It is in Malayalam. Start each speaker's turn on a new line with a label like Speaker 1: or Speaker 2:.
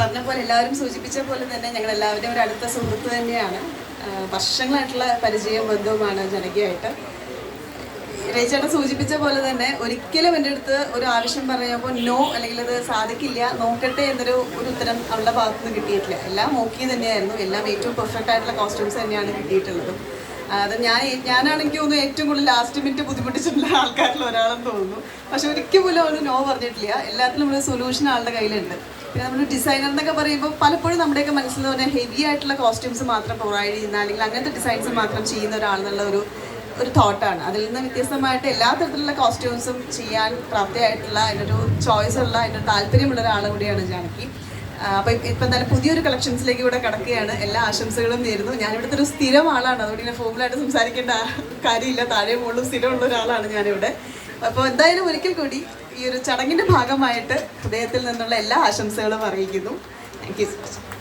Speaker 1: പറഞ്ഞ പോലെ എല്ലാവരും സൂചിപ്പിച്ച പോലെ തന്നെ ഞങ്ങൾ എല്ലാവരും ഒരു അടുത്ത സുഹൃത്ത് തന്നെയാണ്. വർഷങ്ങളായിട്ടുള്ള പരിചയവും ബന്ധവുമാണ് ജനകീയമായിട്ട് രേച്ചേട്ടൻ സൂചിപ്പിച്ച പോലെ തന്നെ ഒരിക്കലും എന്റെ അടുത്ത് ഒരു ആവശ്യം പറയുമ്പോൾ നോ അല്ലെങ്കിൽ അത് സാധിക്കില്ല നോക്കട്ടെ എന്നൊരു ഒരു ഉത്തരം അവളുടെ ഭാഗത്തുനിന്ന് കിട്ടിയിട്ടില്ല. എല്ലാം ഓക്കെ തന്നെയായിരുന്നു. എല്ലാം ഏറ്റവും പെർഫെക്റ്റ് ആയിട്ടുള്ള കോസ്റ്റ്യൂംസ് തന്നെയാണ് കിട്ടിയിട്ടുള്ളത്. അത് ഞാൻ ഞാനാണ് എനിക്ക് തോന്നുന്നു ഏറ്റവും കൂടുതൽ ലാസ്റ്റ് മിനിറ്റ് ബുദ്ധിമുട്ടിച്ചിട്ടുള്ള ആൾക്കാരിൽ ഒരാളെന്ന് തോന്നുന്നു. പക്ഷെ ഒരിക്കൽ പോലും അവന് നോ പറഞ്ഞിട്ടില്ല. എല്ലാത്തിലും ഒരു സൊല്യൂഷൻ ആളുടെ കയ്യിലുണ്ട്. പിന്നെ നമ്മൾ ഡിസൈനർ എന്നൊക്കെ പറയുമ്പോൾ പലപ്പോഴും നമ്മുടെയൊക്കെ മനസ്സിൽ പറഞ്ഞാൽ ഹെവി ആയിട്ടുള്ള കോസ്റ്റ്യൂംസ് മാത്രം പ്രൊവൈഡ് ചെയ്യുന്ന അല്ലെങ്കിൽ അങ്ങനത്തെ ഡിസൈൻസ് മാത്രം ചെയ്യുന്ന ഒരാളെന്നുള്ള ഒരു ഒരു തോട്ടാണ് അതിൽ നിന്ന് വ്യത്യസ്തമായിട്ട് എല്ലാ തരത്തിലുള്ള കോസ്റ്റ്യൂംസും ചെയ്യാൻ പ്രാപ്തിയായിട്ടുള്ള അതിനൊരു ചോയ്സ് ഉള്ള അതിനൊരു താല്പര്യമുള്ള ഒരാൾ കൂടിയാണ് ജാനകി. ആ, അപ്പൊ തന്നെ ഇപ്പൊ എന്തായാലും പുതിയൊരു കളക്ഷൻസിലേക്ക് ഇവിടെ കിടക്കുകയാണ്. എല്ലാ ആശംസകളും നേരുന്നു. ഞാൻ ഇവിടുത്തെ ഒരു സ്ഥിരം ആളാണ്. അതുകൊണ്ട് ഇങ്ങനെ ഫോമിലായിട്ട് സംസാരിക്കേണ്ട കാര്യമില്ല. താഴെ മുകളിലും സ്ഥിരമുള്ള ഒരാളാണ് ഞാനിവിടെ. അപ്പോൾ എന്തായാലും ഒരിക്കൽ കൂടി ഈ ഒരു ചടങ്ങിന്റെ ഭാഗമായിട്ട് ഹൃദയത്തിൽ നിന്നുള്ള എല്ലാ ആശംസകളും അറിയിക്കുന്നു. Thank you so much